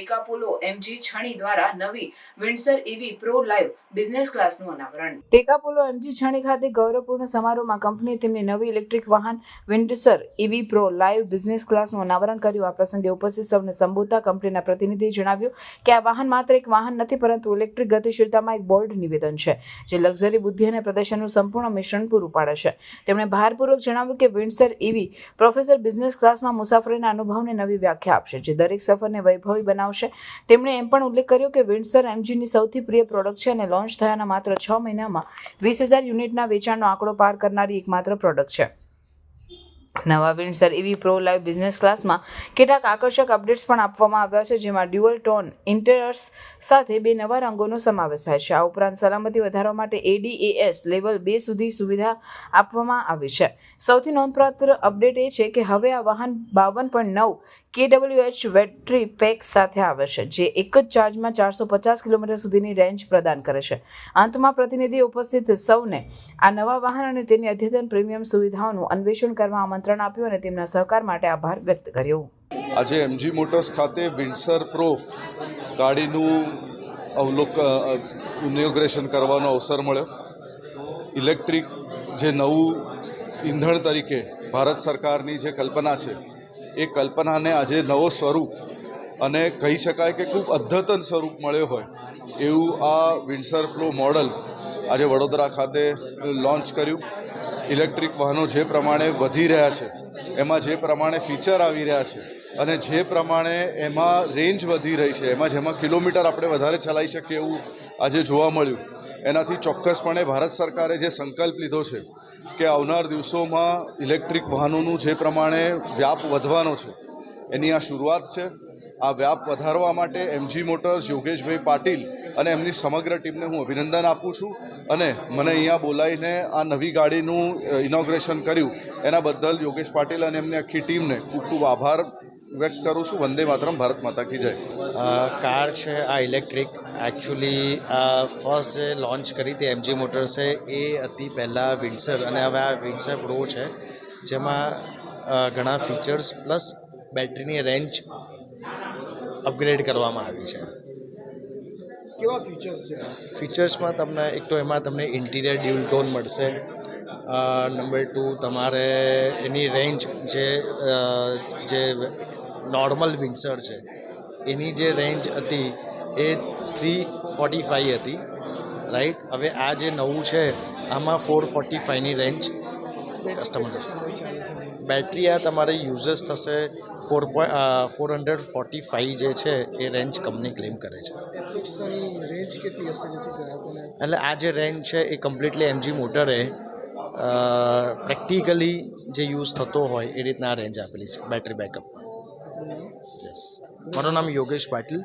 ટેકાપોલો MG છણી દ્વારા નવી Windsor EV Pro live business ક્લાસનું અનાવરણ. ટેકાપોલો એમજી છણી ખાતે ગૌરવપૂર્ણ સમારોહમાં કંપની તેમની નવી ઇલેક્ટ્રિક વાહન Windsor EV Pro live business ક્લાસનું અનાવરણ કર્યું. આ પ્રસંગે ઉપસ્થિત સૌને સંબોધતા કંપનીના પ્રતિનિધિએ જણાવ્યું કે આ વાહન માત્ર એક વાહન નથી, પરંતુ ઇલેક્ટ્રિક ગતિશીલતામાં એક બોલ્ડ નિવેદન છે, જે લક્ઝરી બુદ્ધિ અને પ્રદર્શનનું સંપૂર્ણ મિશ્રણ પૂરું પાડે છે. તેમણે ભારપૂર્વક જણાવ્યું કે વિન્ડસર ઈવી પ્રોફેસર બિઝનેસ ક્લાસમાં મુસાફરીના અનુભવને નવી વ્યાખ્યા આપશે, જે દરેક સફરને વૈભવી બનાવશે તેમણે એમ પણ ઉલ્લેખ કર્યો કે વિન્ડસર એમજીની સૌથી પ્રિય પ્રોડક્ટ છે અને લોન્ચ થયાના માત્ર છ મહિનામાં વીસ હજાર યુનિટના વેચાણનો આંકડો પાર કરનારી એકમાત્ર પ્રોડક્ટ છે. નવા Windsor EV Pro live business ક્લાસમાં કેટલાક આકર્ષક અપડેટ્સ પણ આપવામાં આવ્યા છે, જેમાં ડ્યુઅલ ટોન ઇન્ટેરિયર્સ સાથે બે નવા રંગોનો સમાવેશ થાય છે. આ ઉપરાંત સલામતી વધારવા માટે એડીએએસ લેવલ બે સુધી સુવિધા આપવામાં આવી છે. સૌથી નોંધપાત્ર અપડેટ એ છે કે હવે આ વાહન બાવન પોઈન્ટ નવ કેડબ્લ્યુએચ બેટરી પેક સાથે આવે છે, જે એક જ ચાર્જમાં ચારસો પચાસ કિલોમીટર સુધીની રેન્જ પ્રદાન કરે છે. અંતમાં પ્રતિનિધિ ઉપસ્થિત સૌને આ નવા વાહન અને તેની અદ્યતન પ્રીમિયમ સુવિધાઓનું અન્વેષણ કરવા આમંત્રણ આપ્યું અને તેમના સહકાર માટે આભાર વ્યક્ત કર્યો. આજે એમજી મોટર્સ ખાતે વિન્ડસર પ્રો ગાડીનું અવલોક ઇનોગ્રેશન કરવાનો અવસર મળ્યો. ઇલેક્ટ્રિક જે નવું ઈંધણ તરીકે ભારત સરકારની જે કલ્પના છે, એ કલ્પનાને આજે નવો સ્વરૂપ અને કહી શકાય કે ખૂબ અદ્યતન સ્વરૂપ મળ્યો હોય, એવું આ વિન્ડસર પ્રો મોડલ આજે વડોદરા ખાતે લોન્ચ કર્યું. ઇલેક્ટ્રિક વાહનો જે પ્રમાણે વધી રહ્યા છે, એમાં જે પ્રમાણે ફીચર આવી રહ્યા છે અને જે પ્રમાણે એમાં રેન્જ વધી રહી છે, એમાં જેમાં કિલોમીટર આપણે વધારે ચલાવી શકીએ એવું આજે જોવા મળ્યું. એનાથી ચોક્કસપણે ભારત સરકારે જે સંકલ્પ લીધો છે કે આવનાર દિવસોમાં ઇલેક્ટ્રિક વાહનોનું જે પ્રમાણે વ્યાપ વધવાનો છે, એની આ શરૂઆત છે. આ વ્યાપ વધારવા માટે એમજી મોટર્સ યોગેશભાઈ પાટીલ અને એમની સમગ્ર ટીમને હું અભિનંદન આપું છું અને મને અહીંયા બોલાવીને આ નવી ગાડીનું ઇનોગ્રેશન કર્યું. એના બદલ યોગેશ પાટીલ અને એમની આખી ટીમને ખૂબ ખૂબ આભાર વ્યક્ત કરું છું. વંદે માતરમ, ભારત માતા કી જય. કાર છે, આ ઇલેક્ટ્રિક એકચ્યુઅલી ફર્સ્ટ જે લોન્ચ કરી હતી એમજી મોટર્સે એ હતી પહેલાં વિન્સર અને હવે આ વિન્સર પ્રો છે. જેમાં ઘણા ફીચર્સ પ્લસ બેટરીની રેન્જ અપગ્રેડ કરવામાં આવી છે. કેવા ફીચર્સ છે? ફીચર્સમાં તમને એક તો એમાં તમને ઇન્ટિરિયર ડ્યુલ ટોન મળશે. નંબર ટુ તમારે એની રેન્જ જે જે નોર્મલ વિન્સર છે એની જે રેન્જ હતી એ થ્રી ફોર્ટી ફાઇવ હતી. રાઈટ હવે આ જે નવું છે આમાં ફોર ફોર્ટી ફાઇવની રેન્જ કસ્ટમર બેટરી આ તમારે યુઝર્સ થશે four point four hundred forty five જે છે એ રેન્જ કંપની ક્લેમ કરે છે. એટલે આ જે રેન્જ છે એ કમ્પ્લીટલી એમજી મોટરે પ્રેક્ટિકલી જે યુઝ થતો હોય એ રીતના આ રેન્જ આપેલી છે બેટરી બેકઅપ યસ મારું નામ યોગેશ પાટીલ.